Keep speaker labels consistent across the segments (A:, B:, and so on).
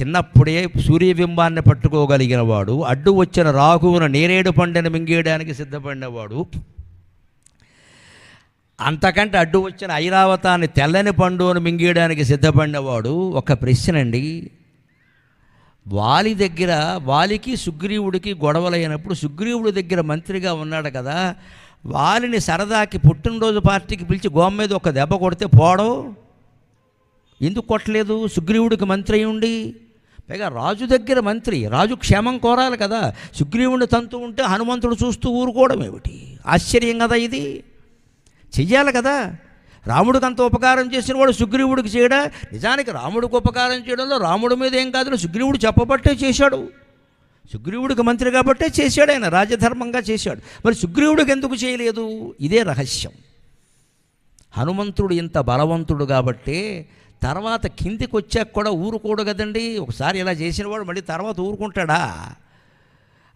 A: చిన్నప్పుడే సూర్యబింబాన్ని పట్టుకోగలిగిన వాడు అడ్డు వచ్చిన రాహువును నేరేడు పండుని మింగేయడానికి సిద్ధపడినవాడు. అంతకంటే అడ్డు వచ్చిన ఐరావతాన్ని తెల్లని పండును మింగేయడానికి సిద్ధపడినవాడు ఒక ప్రశ్న అండి వాలి దగ్గర వాలికి సుగ్రీవుడికి గొడవలైనప్పుడు సుగ్రీవుడి దగ్గర మంత్రిగా ఉన్నాడు కదా వాలిని సరదాకి పుట్టినరోజు పార్టీకి పిలిచి గోమ మీద ఒక దెబ్బ కొడితే పోవడం ఎందుకు కొట్టలేదు? సుగ్రీవుడికి మంత్రి అయి ఉండి పైగా రాజు దగ్గర మంత్రి రాజు క్షేమం కోరాలి కదా. సుగ్రీవుని తంతు ఉంటే హనుమంతుడు చూస్తూ ఊరుకోవడం ఏమిటి? ఆశ్చర్యం కదా ఇది. చెయ్యాలి కదా. రాముడికి అంత ఉపకారం చేసిన వాడు సుగ్రీవుడికి చేయడా? నిజానికి రాముడికి ఉపకారం చేయడంలో రాముడి మీద ఏం కాదు సుగ్రీవుడు చెప్పబట్టే చేశాడు. సుగ్రీవుడికి మంత్రి కాబట్టే చేశాడు ఆయన రాజధర్మంగా చేశాడు. మరి సుగ్రీవుడికి ఎందుకు చేయలేదు? ఇదే రహస్యం. హనుమంతుడు ఇంత బలవంతుడు కాబట్టి తర్వాత కిందికి వచ్చాక కూడా ఊరుకోడు కదండి. ఒకసారి ఇలా చేసినవాడు మళ్ళీ తర్వాత ఊరుకుంటాడా?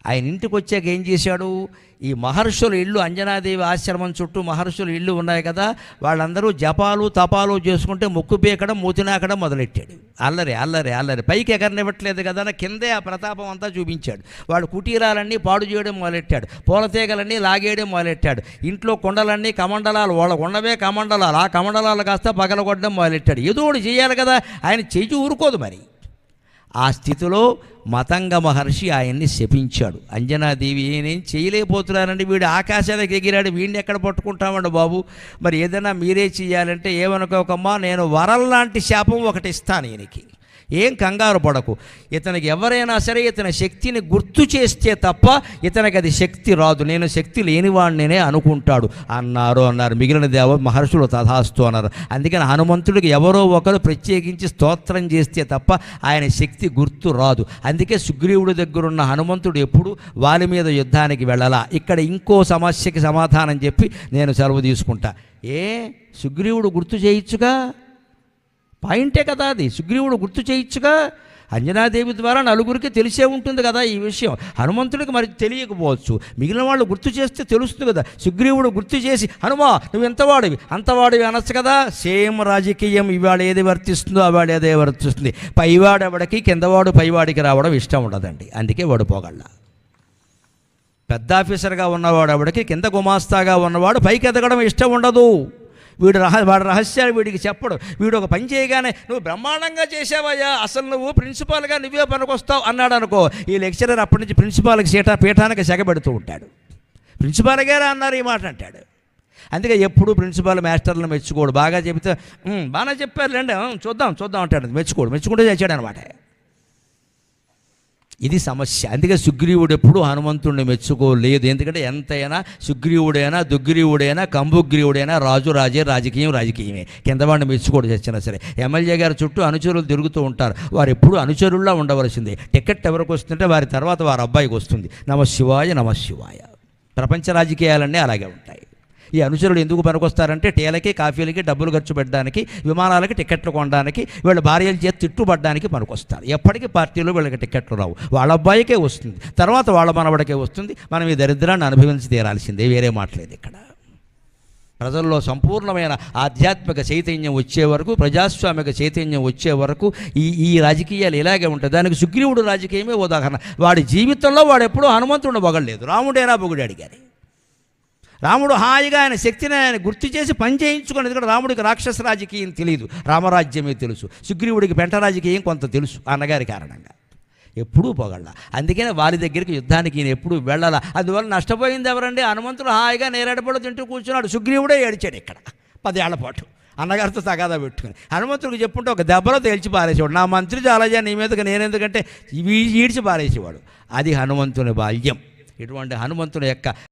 A: ఆయన ఇంటికి వచ్చాక ఏం చేశాడు? ఈ మహర్షుల ఇల్లు అంజనాదేవి ఆశ్రమం చుట్టూ మహర్షుల ఇల్లు ఉన్నాయి కదా వాళ్ళందరూ జపాలు తపాలు చేసుకుంటే ముక్కు పీకడం మూతినాకడం మొదలెట్టాడు. అల్లరి అల్లరి అల్లరి. పైకి ఎగరనివ్వట్లేదు కదా అని కిందే ఆ ప్రతాపం అంతా చూపించాడు. వాడు కుటీరాలన్నీ పాడు చేయడం మొదలెట్టాడు. పూలతీగలన్నీ లాగేయడం మొదలెట్టాడు. ఇంట్లో కొండలన్నీ కమండలాలు వాళ్ళ ఉండవే కమండలాలు. ఆ కమండలాలు కాస్త పగలగొట్టడం మొదలెట్టాడు. ఏదో ఒకటి చేయాలి కదా. ఆయన చెయ్యి ఊరుకోదు మరి. ఆ స్థితిలో మతంగ మహర్షి ఆయన్ని శపించాడు. అంజనాదేవి నేనేం చేయలేకపోతున్నారండి? వీడు ఆకాశానికి ఎగిరాడు. వీడిని ఎక్కడ పట్టుకుంటామండి బాబు? మరి ఏదైనా మీరే చేయాలంటే ఏమనుకోకమ్మా నేను వరం లాంటి శాపం ఒకటి ఇస్తాను ఈయనకి. ఏం కంగారు పడకు. ఇతనికి ఎవరైనా సరే ఇతని శక్తిని గుర్తు చేస్తే తప్ప ఇతనికి అది శక్తి రాదు. నేను శక్తి లేనివాడినే అనుకుంటాడు. అన్నారు అన్నారు. మిగిలిన దేవ మహర్షులు తథాస్తు అన్నారు. అందుకని హనుమంతుడికి ఎవరో ఒకరు ప్రత్యేకించి స్తోత్రం చేస్తే తప్ప ఆయన శక్తి గుర్తు రాదు. అందుకే సుగ్రీవుడి దగ్గరున్న హనుమంతుడు ఎప్పుడు వారి మీద యుద్ధానికి వెళ్ళాలా. ఇక్కడ ఇంకో సమస్యకి సమాధానం చెప్పి నేను సెలవు తీసుకుంటా. ఏ? సుగ్రీవుడు గుర్తు చేయొచ్చుగా పాయింటే కదా అది. సుగ్రీవుడు గుర్తు చేయొచ్చుగా అంజనాదేవి ద్వారా నలుగురికి తెలిసే ఉంటుంది కదా ఈ విషయం. హనుమంతుడికి మరి తెలియకపోవచ్చు. మిగిలిన వాళ్ళు గుర్తు చేస్తే తెలుస్తుంది కదా. సుగ్రీవుడు గుర్తు చేసి హనుమా నువ్వు ఎంతవాడివి అంతవాడివి అనొచ్చు కదా. సేమ్ రాజకీయం ఇవాళ ఏది వర్తిస్తుందో అవాడు ఏదే వర్తిస్తుంది. పైవాడు ఎవడికి కిందవాడు పైవాడికి రావడం ఇష్టం ఉండదండి. అందుకే వాడు పోగళ్ళ పెద్ద ఆఫీసర్గా ఉన్నవాడు ఎవడికి కింద గుమాస్తాగా ఉన్నవాడు పైకి ఎదగడం ఇష్టం ఉండదు. వీడు రహ వాడు రహస్యాలు వీడికి చెప్పడు. వీడు ఒక పని చేయగానే నువ్వు బ్రహ్మాండంగా చేసావయ్యా అసలు నువ్వు ప్రిన్సిపాల్గా నువ్వే పనికొస్తావు అన్నాడు అనుకో ఈ లెక్చరర్ అప్పటి నుంచి ప్రిన్సిపాల్కి సీట పీఠానికి సెగబెడుతూ ఉంటాడు. ప్రిన్సిపాల్ గారే అన్నారు ఈ మాట అంటాడు. అందుకే ఎప్పుడు ప్రిన్సిపాల్ మాస్టర్లను మెచ్చుకోడు. బాగా చెబితే బాగానే చెప్పారులేండి. ఉమ్, చూద్దాం చూద్దాం అంటాడు. మెచ్చుకోడు. మెచ్చుకుంటే చేశాడు అనమాట ఇది సమస్య. అందుకే సుగ్రీవుడు ఎప్పుడు హనుమంతుడిని మెచ్చుకోలేదు. ఎందుకంటే ఎంతైనా సుగ్రీవుడైనా దుగ్రీవుడైనా కంబుగ్రీవుడైనా రాజు రాజే రాజకీయం రాజకీయమే. కింద వాడిని మెచ్చుకోడు చచ్చినా సరే. ఎమ్మెల్యే గారి చుట్టూ అనుచరులు తిరుగుతూ ఉంటారు. వారు ఎప్పుడు అనుచరుల్లా ఉండవలసిందే. టికెట్ ఎవరికి వస్తుంటే వారి తర్వాత వారి అబ్బాయికి వస్తుంది. నమ శివాయ నమ శివాయ ప్రపంచ రాజకీయాలన్నీ అలాగే ఉంటాయి. ఈ అనుచరులు ఎందుకు పనికొస్తారంటే టీలకి కాఫీలకి డబ్బులు ఖర్చు పెట్టడానికి విమానాలకి టికెట్లు కొనడానికి వీళ్ళ భార్యల చేతి తిట్టుబడ్డానికి పనికొస్తారు. ఎప్పటికీ పార్టీలో వీళ్ళకి టికెట్లు రావు. వాళ్ళ అబ్బాయికే వస్తుంది. తర్వాత వాళ్ళ మనవడికే వస్తుంది. మనం ఈ దరిద్రాన్ని అనుభవించి తీరాల్సిందే. వేరే మాట్లేదు ఇక్కడ. ప్రజల్లో సంపూర్ణమైన ఆధ్యాత్మిక చైతన్యం వచ్చే వరకు ప్రజాస్వామిక చైతన్యం వచ్చే వరకు ఈ ఈ రాజకీయాలు ఇలాగే ఉంటాయి. దానికి సుగ్రీవుడు రాజకీయమే ఉదాహరణ. వాడి జీవితంలో వాడు ఎప్పుడూ హనుమంతుడు పొగడలేదు. రాముడైనా పొగిడాడు కానీ? రాముడు హాయిగా ఆయన శక్తిని ఆయన గుర్తు చేసి పని చేయించుకుని ఎందుకంటే రాముడికి రాక్షస రాజకీయం తెలియదు. రామరాజ్యమే తెలుసు. సుగ్రీవుడికి పెంట రాజకీయం కొంత తెలుసు అన్నగారి కారణంగా. ఎప్పుడూ పొగళ్ళ అందుకనే వారి దగ్గరికి యుద్ధానికి ఈయన ఎప్పుడూ వెళ్ళాల. అందువల్ల నష్టపోయింది ఎవరండి? హనుమంతుడు హాయిగా నేరేడపడు తింటూ కూర్చున్నాడు. సుగ్రీవుడే ఏడిచాడు ఇక్కడ. పదేళ్ళ పాటు. అన్నగారితో తగాదా పెట్టుకుని. హనుమంతుడికి చెప్పుంటే ఒక దెబ్బలో తేల్చి పారేసేవాడు. నా మంత్రి చాలాజా నీ మీదకి నేనెందుకంటే ఈ- ఈడ్చి పారేసేవాడు. అది హనుమంతుని బాల్యం. ఇటువంటి హనుమంతుని యొక్క